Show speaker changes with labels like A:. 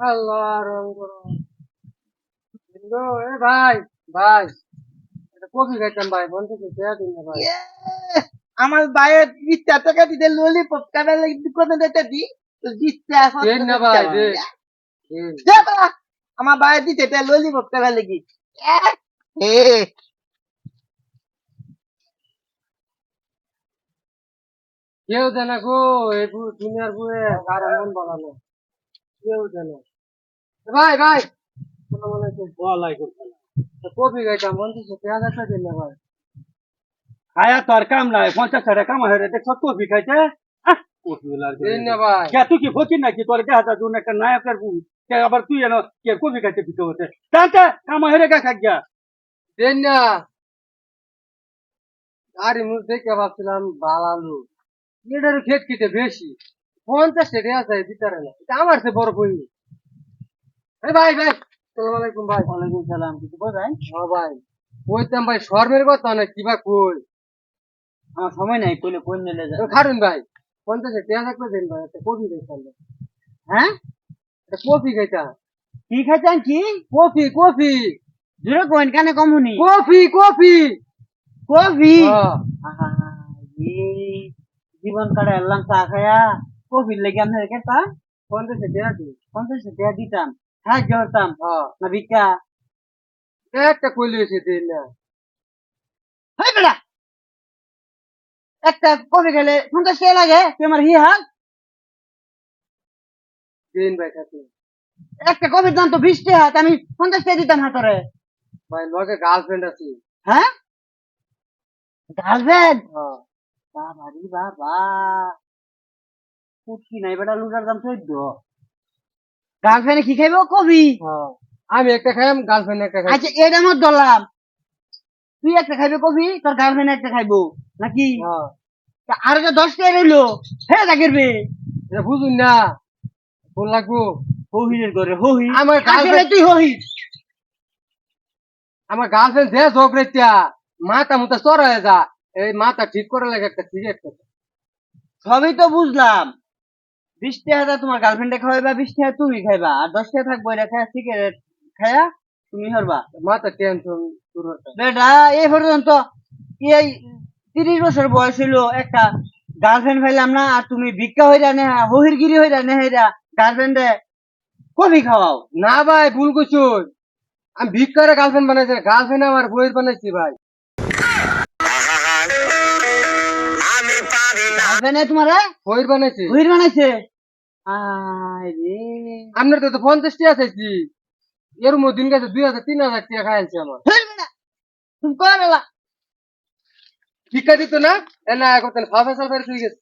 A: আল্লাহ রং এ ভাই ভাই এটা কফি খাইতাম ভাই বন্ধ থেকে দেয়া দিন না ভাই।
B: আমার বিশটা টাকা দিতে ললিপপ কাটা দি? বিশটা
A: দেন না ভাই দে দেন।
B: আমার দিতে এটা ললিপপ কাটা লাগি। এ।
A: কেউ জানে গো এই দুনিয়ার বুয়ে কারও মন বাগানো কেউ জানে এ ভাই ভাই। আসসালামু আলাইকুম
C: সালাম।
A: দিন না
C: খায়া তো আর কাম নাই পঞ্চাশ টাকা কাম হয়ে খাইছে। তুই কি ফকির নাকি? তোর দেখা একটা নায়কের আবার তুই এনো কে খাইতে পিতে হতে তাতে কাম হয়ে রে খা গিয়া।
A: দেন না। মুখ দেখে ভাবছিলাম বালালু। এটার খেত খেতে বেশি? পঞ্চাশ টাকা আছে দিতারে না এটা আমার সে বড় বই। ভাই ভাই। সালাম আলাইকুম ভাই।
B: ওয়ালাইকুম সালাম। কিছু বলবেন
A: হ্যাঁ ভাই। কইতাম ভাই শর্মের কথা না কিবা কই?
B: আমার সময় নাই কইলে কোন নিলে
A: তো খাটুন ভাই। পঞ্চাশ টাকা থাকলে দেন ভাই একটা কফি খাইতাম
B: হ্যাঁ?
A: একটা কফি খাইতাম
B: কি খাইছেন কি?
A: Coffee coffee.
B: জোরে কোন কানে কমুনি
A: কফি কফি।
B: কফি?
A: হ্যাঁ।
B: আহা, এ, জীবন কাটা এলাম চা খায়া। কফি লেগে আমি কেতা
A: পঞ্চাশ টাকা দিন
B: পঞ্চাশ টাকা দিতাম।
A: হ্যাঁ
B: না ভিক্ষা।
A: একটা কইলে এসে দিন না
B: হয় বেটা! একটা কফি খেলে পঞ্চাশ টাকা লাগে তুই আমার হি হাল
A: দিন ভাই খাতে
B: একটা কফির দাম তো বিশ টাকা তা আমি পঞ্চাশ টাকা দিতাম হাতরে।
A: ভাই লগে গার্লফ্রেন্ড আছে।
B: হ্যাঁ? গার্লফ্রেন্ড বাবা রে বাবা। কুটকি নাই বেটা লুটার দাম চোদ্দ। গার্লফ্রেন্ডে কি খাইব? কবি।
A: হ্যাঁ। আমি একটা খাইম গার্লফ্রেন্ড একটা খাই
B: আচ্ছা এটা আমার দলাম। তুই একটা খাইবে কবি তোর গার্লফ্রেন্ড একটা খাইবো। নাকি?
A: হ্যাঁ।
B: আর যে দশ টাকা রইল। হ্যাঁ
A: এটা বুঝুন না। ফোন লাগবো?
B: হহিনের ঘরে হহি।
A: আমার
B: আসলে
A: girlfriend-
B: তুই হহি।
A: আমার গার্লফ্রেন্ড যে যোগ রেত্যা মাথা মুতা চর হয়ে যা। এই মাথা ঠিক করে লাগে একটা সিগারেট খেতে
B: সবই তো বুঝলাম। বিশ টাকা তোমার গার্লফ্রেন্ডে খাওয়াইবা বিশ টাকা তুমি খাইবা। আর দশ টাকা থাকব এটা খায়া সিগারেট খায়া তুমি হরবা
A: মাথা টেনশন
B: বেটা এই পর্যন্ত এই তিরিশ বছর বয়স হইল একটা গার্লফ্রেন্ড পাইলাম না আর তুমি ভিক্ষা হইরা নে হহিরগিরি হইরা নে হইরা গার্লফ্রেন্ডে কফি খাওয়াও।
A: না ভাই ভুল করছ আমি ভিক্ষারে গার্লফ্রেন্ড বানাইছি গার্লফ্রেন্ড আমার বইয়ের বানাইছি ভাই।
B: গার্লফ্রেন্ডে তোমার?
A: বইয়ের বানাইছি।
B: হহির বানাইছে?
A: আপনার তো পঞ্চাশ টাকা চাইছি এর মধ্যে দিন গেছে দুই হাজার তিন হাজার টাকা খাইছে আমার।
B: তুমি কয় বেলা?
A: ভিক্ষা দিত না এ না করতেন ফাফা সাল ফেরত হয়ে গেছে।